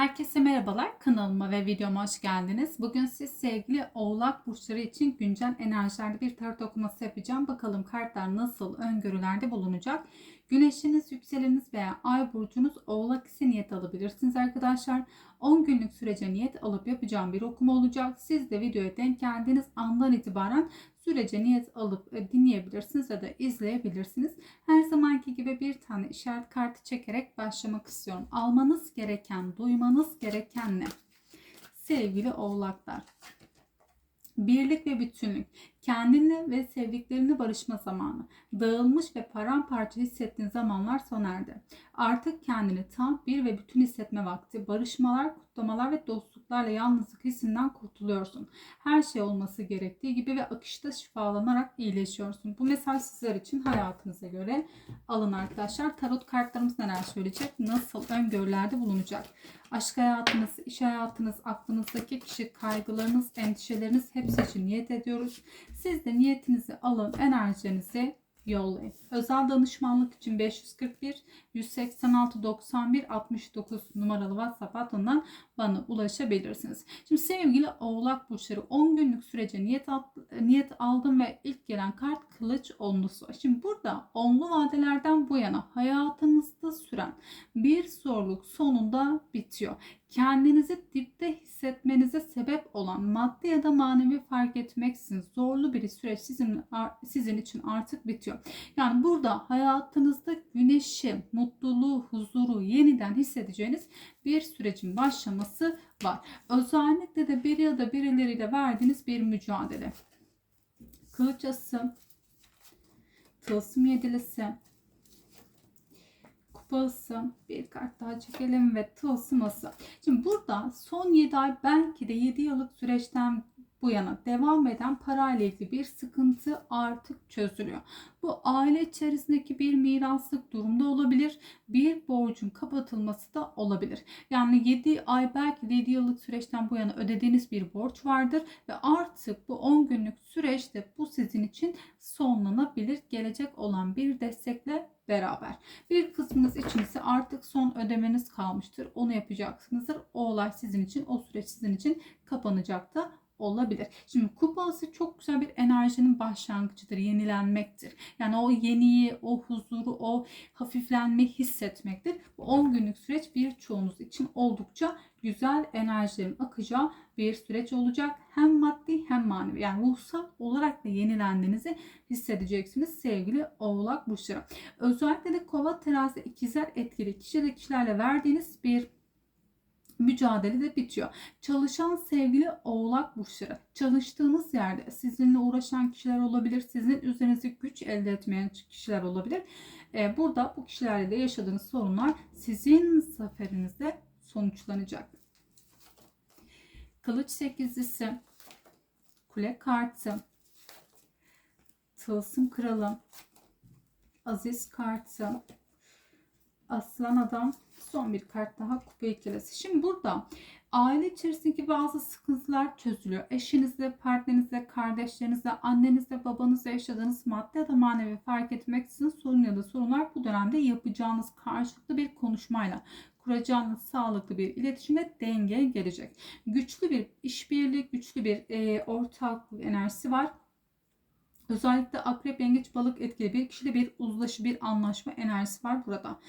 Herkese merhabalar. Kanalıma ve videoma hoş geldiniz. Bugün siz sevgili Oğlak burçları için güncel enerjilerde bir tarot okuması yapacağım. Bakalım kartlar nasıl öngörülerde bulunacak. Güneşiniz, yükseleniniz veya ay burcunuz Oğlak ise niyet alabilirsiniz arkadaşlar. 10 günlük sürece niyet alıp yapacağım bir okuma olacak. Siz de videoya denk geldiğiniz andan itibaren sürece niyet alıp e, dinleyebilirsiniz ya da izleyebilirsiniz. Her zamanki gibi bir tane işaret kartı çekerek başlamak istiyorum. Almanız gereken, duymanız gereken ne? Sevgili oğlaklar. Birlik ve bütünlük, kendinle ve sevdiklerine barışma zamanı, dağılmış ve paramparça hissettiğin zamanlar sona erdi. Artık kendini tam bir ve bütün hissetme vakti, barışmalar, kutlamalar ve dostluklarla yalnızlık hissinden kurtuluyorsun. Her şey olması gerektiği gibi ve akışta şifalanarak iyileşiyorsun. Bu mesaj sizler için hayatınıza göre alın arkadaşlar. Tarot kartlarımız neler söyleyecek? Nasıl öngörülerde bulunacak? Aşk hayatınız, iş hayatınız, aklınızdaki kişi, kaygılarınız, endişeleriniz hepsi için niyet ediyoruz. Siz de niyetinizi alın, enerjinizi yollayın. Özel danışmanlık için 541 186 91 69 numaralı WhatsApp hattından bana ulaşabilirsiniz. Şimdi sevgili Oğlak burçları 10 günlük sürece niyet niyet aldım ve ilk gelen kart kılıç onlusu. Şimdi burada onlu vadelerden bu yana hayatınızda süren bir zorluk sonunda bitiyor kendinizi dipte hissetmenize sebep olan maddi ya da manevi fark etmeksizin zorlu bir süreç sizin sizin için artık bitiyor. Yani burada hayatınızda güneşi, mutluluğu, huzuru yeniden hissedeceğiniz bir sürecin başlaması var. Özellikle de bir ya da birileriyle verdiğiniz bir mücadele. Kılıç ası, tılsım yedilisi, kupası bir kart daha çekelim ve tılsıması. Şimdi burada son 7 ay belki de 7 yıllık süreçten bu yana devam eden parayla ilgili bir sıkıntı artık çözülüyor. Bu aile içerisindeki bir miraslık durumda olabilir. Bir borcun kapatılması da olabilir. Yani 7 ay belki de 7 yıllık süreçten bu yana ödediğiniz bir borç vardır ve artık bu 10 günlük süreçte bu sizin için sonlanabilir. Gelecek olan bir destekle beraber. Bir kısmınız için ise artık son ödemeniz kalmıştır. Onu yapacaksınızdır. O olay sizin için, o süreç sizin için kapanacak da olabilir. Şimdi kupası çok güzel bir enerjinin başlangıcıdır, yenilenmektir. Yani o yeniyi, o huzuru, o hafiflenme hissetmektir. Bu 10 günlük süreç birçoğunuz için oldukça güzel enerjilerin akacağı bir süreç olacak. Hem maddi hem manevi yani ruhsal olarak da yenilendiğinizi hissedeceksiniz sevgili oğlak burçları. Özellikle de kova terazi ikizler etkili kişiyle kişilerle verdiğiniz bir mücadele de bitiyor. Çalışan sevgili oğlak burçları. Çalıştığınız yerde sizinle uğraşan kişiler olabilir. Sizin üzerinize güç elde etmeyen kişiler olabilir. Burada bu kişilerle de yaşadığınız sorunlar sizin zaferinizde sonuçlanacak. Kılıç sekizlisi, kule kartı, tılsım kralı, aziz kartı, aslan adam, son bir kart daha kupa ikilisi. Şimdi burada aile içerisindeki bazı sıkıntılar çözülüyor. Eşinizle, partnerinizle, kardeşlerinizle, annenizle, babanızla yaşadığınız maddi ya da manevi fark etmeksizin sorun ya da sorunlar bu dönemde yapacağınız karşılıklı bir konuşmayla kuracağınız sağlıklı bir iletişimde dengeye gelecek. Güçlü bir işbirliği, güçlü bir e, ortaklık enerjisi var. Özellikle akrep, yengeç, balık etkili bir kişide bir uzlaşı, bir anlaşma enerjisi var burada.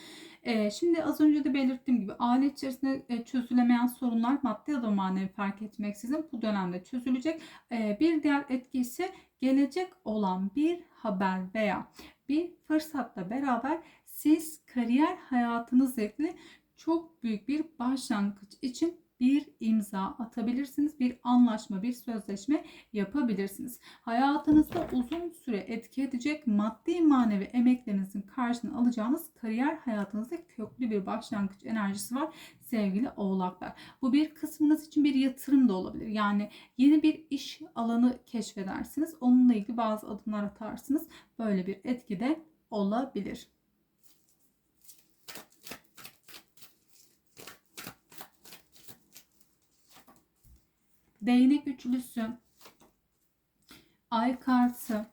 Ee, şimdi az önce de belirttiğim gibi aile içerisinde e, çözülemeyen sorunlar maddi ya da manevi fark etmeksizin bu dönemde çözülecek. Ee, bir diğer etki ise gelecek olan bir haber veya bir fırsatla beraber siz kariyer hayatınızla ilgili çok büyük bir başlangıç için bir imza atabilirsiniz. Bir anlaşma, bir sözleşme yapabilirsiniz. Hayatınızda uzun süre etki edecek maddi manevi emeklerinizin karşılığını alacağınız kariyer hayatınızda köklü bir başlangıç enerjisi var sevgili oğlaklar. Bu bir kısmınız için bir yatırım da olabilir. Yani yeni bir iş alanı keşfedersiniz. Onunla ilgili bazı adımlar atarsınız. Böyle bir etki de olabilir. Değnek üçlüsü, ay kartı,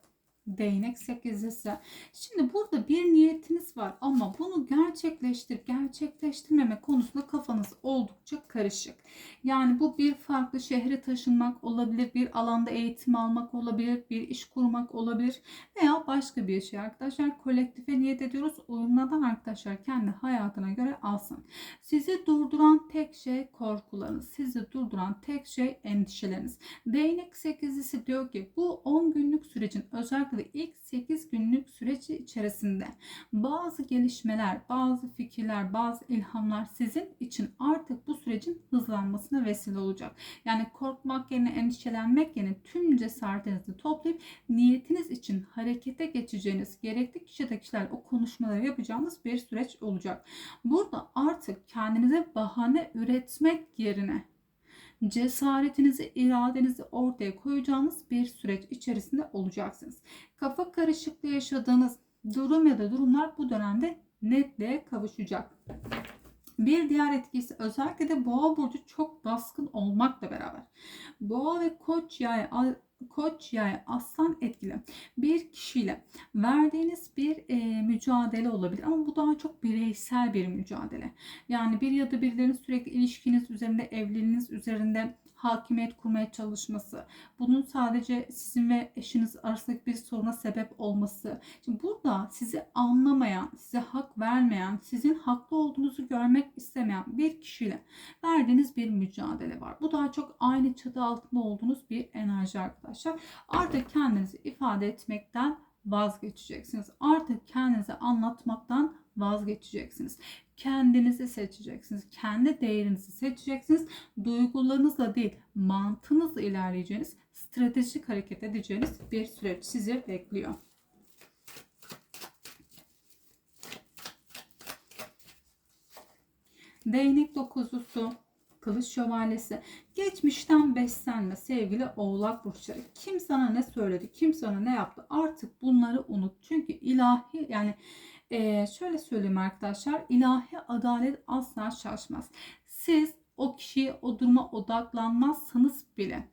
Değnek sekizlisi. Şimdi burada bir niyetiniz var ama bunu gerçekleştir, gerçekleştirmeme konusunda kafanız oldukça karışık. Yani bu bir farklı şehre taşınmak olabilir, bir alanda eğitim almak olabilir, bir iş kurmak olabilir veya başka bir şey arkadaşlar. Kolektife niyet ediyoruz. Uyumlanan arkadaşlar kendi hayatına göre alsın. Sizi durduran tek şey korkularınız. Sizi durduran tek şey endişeleriniz. Değnek sekizlisi diyor ki bu 10 günlük sürecin özellikle ilk 8 günlük süreci içerisinde bazı gelişmeler, bazı fikirler, bazı ilhamlar sizin için artık bu sürecin hızlanmasına vesile olacak. Yani korkmak yerine endişelenmek yerine tüm cesaretinizi toplayıp niyetiniz için harekete geçeceğiniz gerekli kişide kişiler o konuşmaları yapacağınız bir süreç olacak. Burada artık kendinize bahane üretmek yerine cesaretinizi, iradenizi ortaya koyacağınız bir süreç içerisinde olacaksınız. Kafa karışıklığı yaşadığınız durum ya da durumlar bu dönemde netliğe kavuşacak. Bir diğer etkisi özellikle de boğa burcu çok baskın olmakla beraber. Boğa ve koç yay koç yay aslan etkili bir kişiyle verdiğiniz bir e, mücadele olabilir ama bu daha çok bireysel bir mücadele. Yani bir ya da birilerinin sürekli ilişkiniz üzerinde, evliliğiniz üzerinde hakimiyet kurmaya çalışması, bunun sadece sizin ve eşiniz arasındaki bir soruna sebep olması. Şimdi burada sizi anlamayan, size hak vermeyen, sizin haklı olduğunuzu görmek istemeyen bir kişiyle verdiğiniz bir mücadele var. Bu daha çok aynı çatı altında olduğunuz bir enerji arkadaşlar. Artık kendinizi ifade etmekten vazgeçeceksiniz. Artık kendinizi anlatmaktan vazgeçeceksiniz. Kendinizi seçeceksiniz. Kendi değerinizi seçeceksiniz. Duygularınızla değil, mantığınızla ilerleyeceğiniz, stratejik hareket edeceğiniz bir süreç sizi bekliyor. Değnek dokuzlusu, kılıç şövalyesi. Geçmişten beslenme sevgili oğlak burçları. Kim sana ne söyledi, kim sana ne yaptı artık bunları unut. Çünkü ilahi yani ee, şöyle söyleyeyim arkadaşlar. ilahi adalet asla şaşmaz. Siz o kişiye o duruma odaklanmazsanız bile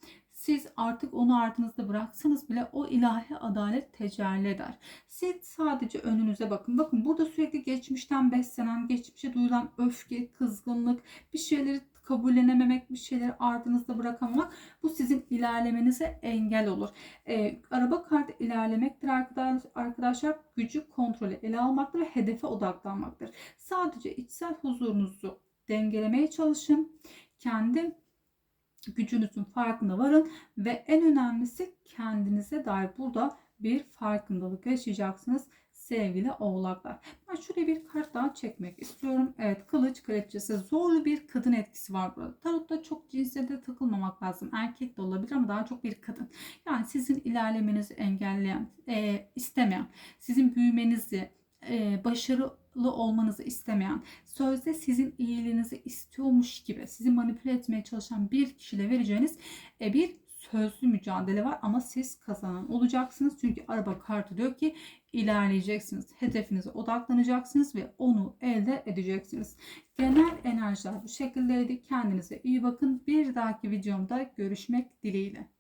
siz artık onu ardınızda bıraksanız bile o ilahi adalet tecelli eder. Siz sadece önünüze bakın. Bakın burada sürekli geçmişten beslenen, geçmişe duyulan öfke, kızgınlık, bir şeyleri kabullenememek, bir şeyleri ardınızda bırakamamak bu sizin ilerlemenize engel olur. Ee, araba kartı ilerlemektir arkadaşlar. Gücü kontrolü ele almaktır ve hedefe odaklanmaktır. Sadece içsel huzurunuzu dengelemeye çalışın. Kendi gücünüzün farkına varın ve en önemlisi kendinize dair burada bir farkındalık yaşayacaksınız sevgili oğlaklar. Ben şuraya bir kart daha çekmek istiyorum. Evet kılıç kraliçesi zorlu bir kadın etkisi var burada. Tarotta çok cinsiyete takılmamak lazım. Erkek de olabilir ama daha çok bir kadın. Yani sizin ilerlemenizi engelleyen, e, istemeyen, sizin büyümenizi, e, başarılı olmanızı istemeyen, sözde sizin iyiliğinizi istiyormuş gibi sizi manipüle etmeye çalışan bir kişiyle vereceğiniz e, bir sözlü mücadele var ama siz kazanan olacaksınız. Çünkü araba kartı diyor ki ilerleyeceksiniz. Hedefinize odaklanacaksınız ve onu elde edeceksiniz. Genel enerjiler bu şekildeydi. Kendinize iyi bakın. Bir dahaki videomda görüşmek dileğiyle.